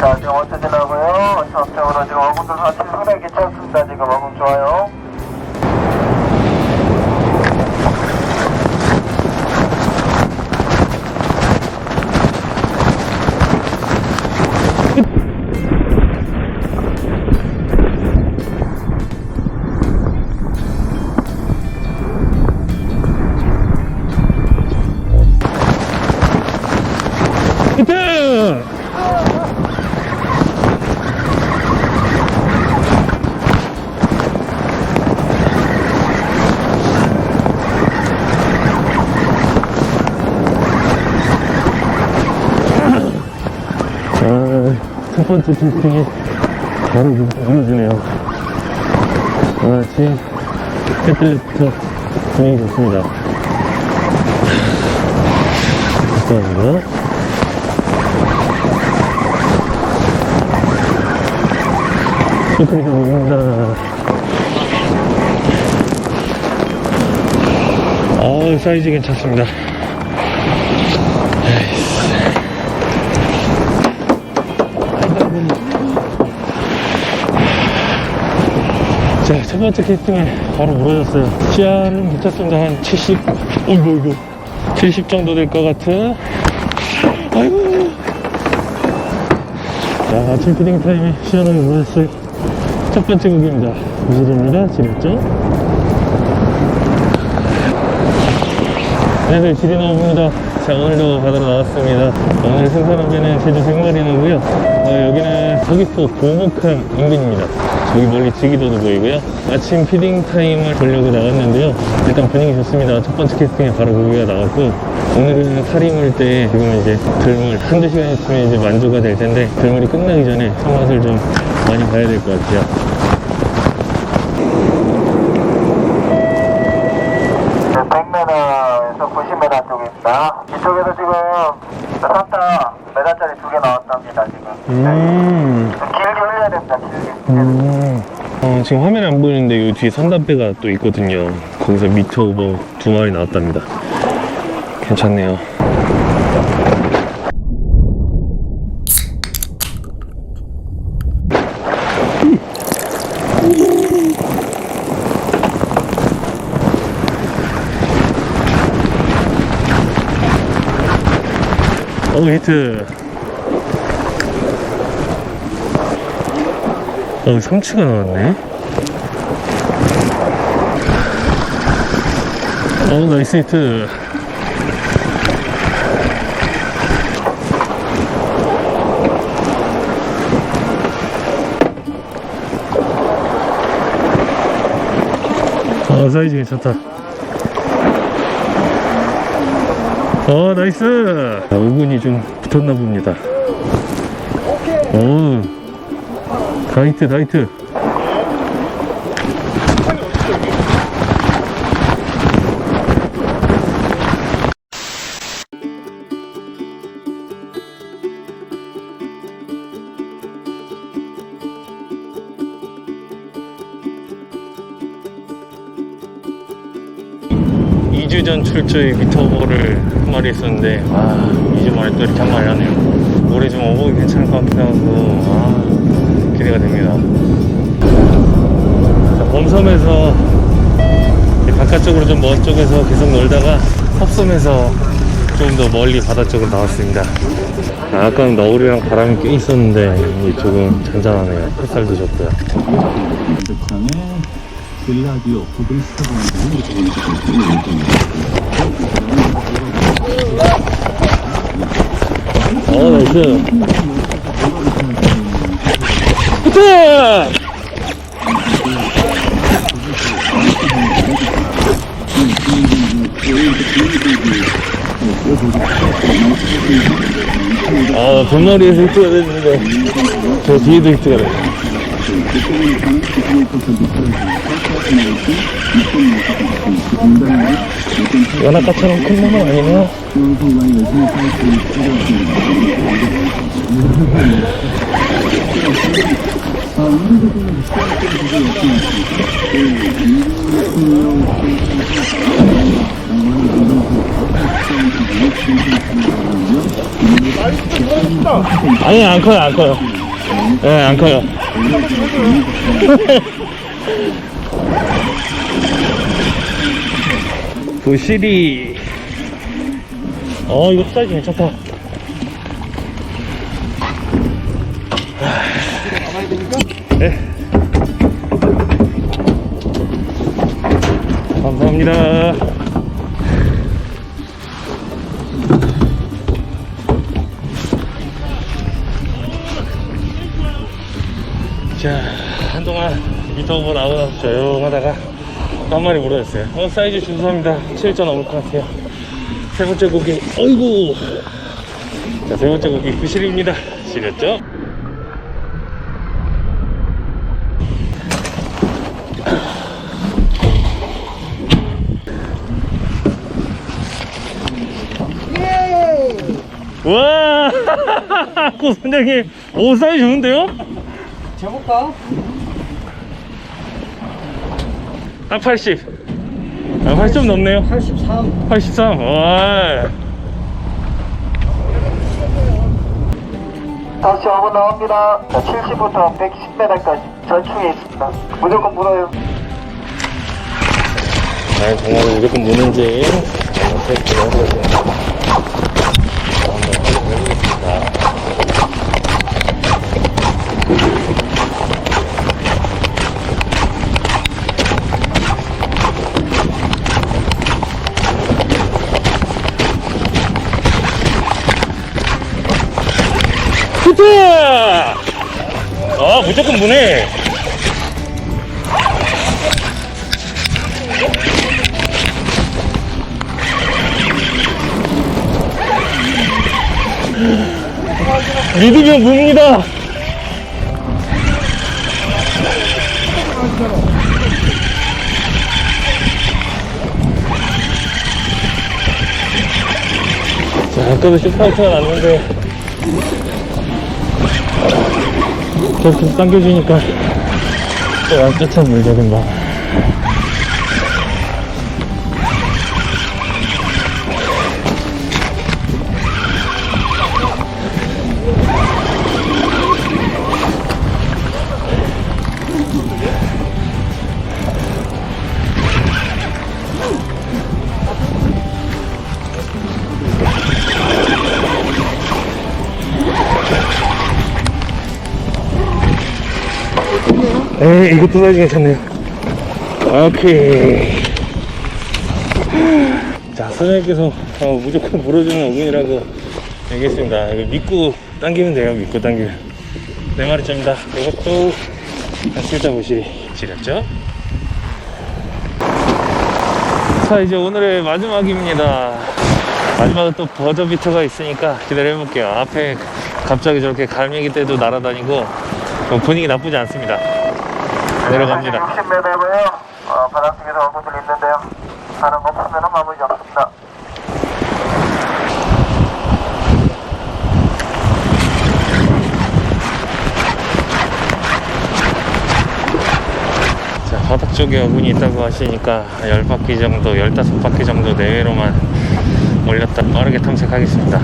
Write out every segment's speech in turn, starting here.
자, 지금 원트 지나고요. 원트 앞쪽으로 지금 어군도 사실 손에 괜찮습니다. 지금 어군 좋아요. 첫 번째 테스팅이 바로. 아, 지금 헤틀리부터 분위기 좋습니다. 감사합니다. 슈프리가 보입니다. 어우, 사이즈 괜찮습니다. 자, 첫 번째 캐스팅에 바로 물어졌어요. CR은 괜찮습니다. 한 70, 어이구, 어이구. 70 정도 될 것 같은. 아이고. 자, 아침 피딩 타임이 시원하게 물어졌어요. 첫 번째 곡입니다. 무지입니다. 지렸죠? 네, 질이 나옵니다. 자, 오늘도 바다로 나왔습니다. 오늘 생산한 배는 제주 생마리나고요 어, 여기는 서귀포 고목항 인근입니다. 저기 멀리 지기도도 보이고요. 아침 피딩 타임을 보려고 나왔는데요. 일단 분위기 좋습니다. 첫 번째 캐스팅에 바로 고기가 나왔고, 오늘은 살이 물때 지금 이제 들물 한두 시간 있으면 이제 만조가 될 텐데, 들물이 끝나기 전에 손맛을 좀 많이 봐야 될 것 같아요. 네, 100m에서 90m 쪽입니다. 이쪽에서 지금 산타 메다짜리 두 개 나왔답니다. 지금. 음. 네. 길게 흘려야 됩니다. 길게. 음. 어, 지금 화면에 안 보이는데 이 뒤에 산담배가 또 있거든요. 거기서 미터 오버 두 마리 나왔답니다. 괜찮네요. 어 히트. 어, 삼치가 나왔네. 어, 나이스 히트. 어, 사이즈 괜찮다. 어, 나이스. 아, 우근이 좀 붙었나 봅니다. 오. 나이트 나이트 이주전 출조에 미터볼을 한 마리 했었는데 아 2주 만에 또 이렇게 한 마리 하네요. 올해 좀 어복이 괜찮을 것 같기도 하고 아 기대가 됩니다. 자, 범섬에서 이 바깥쪽으로 좀 먼 쪽에서 계속 놀다가 섭섬에서 좀 더 멀리 바다 쪽으로 나왔습니다. 아, 아까는 너울이랑 바람이 꽤 있었는데 이쪽은 잔잔하네요. 햇살도 좋고요. 창에 딜라디오 부분 스타벅스 나이스 히트 아 변마리에서 히트가 됐는데 저 뒤에도 히트가 돼 연합가처럼 큰 놈은 아니네요 아니, 안 커요, 안 커요. 예, 안 커요. 부시리. 어, 이거 사이즈 괜찮다. 네. 감사합니다. 자, 한동안 유튜브 나오다 조용하다가 한 마리 물어졌어요. 어, 사이즈 준수합니다. 7점 넘을 것 같아요. 세 번째 고기, 어이구! 자, 세 번째 고기 구실입니다. 실렸죠? 와! 고 선장님, 오, 사이즈 좋은데요? 재볼까? 딱 80. 아, 80점 넘네요. 83 83. 와. 다시 하고 나옵니다. 자, 70부터 110m까지 전충에 있습니다. 무조건 물어요. 아, 정말 무조건 무는지. 한번 테스트를 해보겠습니다. 한번 해보겠습니다. 히트! 아, 무조건 무네. 믿으면 묵니다. 자, 아까도 슈퍼하이트가 났는데 계속 당겨주니까 또 물적인 봐. 에이, 이것도 사이즈 괜찮네요. 오케이. 자, 선생님께서 어, 무조건 물어주는 어군이라고 얘기했습니다. 이거 믿고 당기면 돼요, 믿고 당기면. 네 마리짜입니다. 이것도 실자 보시 지렸죠? 자, 이제 오늘의 마지막입니다. 마지막에 또 버저 비트가 있으니까 기다려 볼게요. 앞에 갑자기 저렇게 갈매기 떼도 날아다니고 어, 분위기 나쁘지 않습니다. 내려갑니다. 60m고요. 어, 바닥 쪽에서 어구들 있는데요. 가는 거 보면은 마무리 잡습니다. 자, 바닥 쪽에 어군이 있다고 하시니까 10바퀴 정도, 15바퀴 정도 내외로만 올렸다 빠르게 탐색하겠습니다.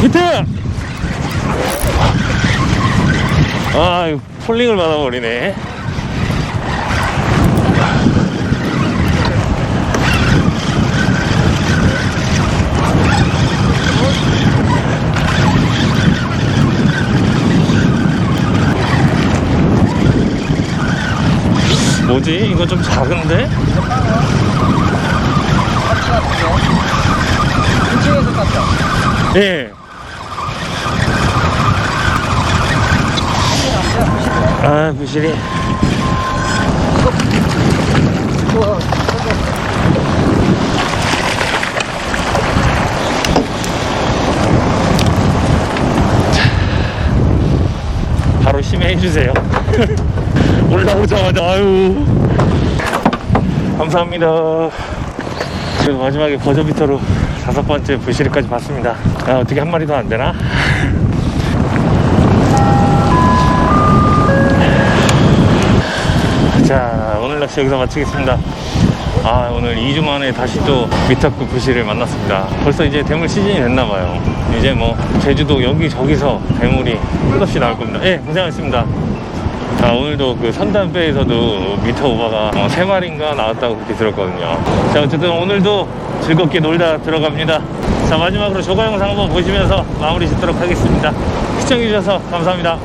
히트! 아, 이거 폴링을 받아버리네. 뭐지? 이거 좀 작은데? 2층에서 땄죠? 예. 아, 부실이. 열심히 해주세요. 올라오자마자 아유 감사합니다. 그래도 마지막에 버저비터로 다섯 번째 부시리까지 봤습니다. 아, 어떻게 한 마리도 안 되나? 자, 오늘 낚시 여기서 마치겠습니다. 아, 오늘 2주 만에 다시 또 미타쿠 부시를 만났습니다. 벌써 이제 대물 시즌이 됐나봐요. 이제 뭐, 제주도 여기저기서 대물이 끝없이 나올 겁니다. 예, 고생하셨습니다. 자, 오늘도 그 선단배에서도 미터 오바가 어, 세 마리인가 나왔다고 그렇게 들었거든요. 자, 어쨌든 오늘도 즐겁게 놀다 들어갑니다. 자, 마지막으로 조거 영상 한번 보시면서 마무리 짓도록 하겠습니다. 시청해주셔서 감사합니다.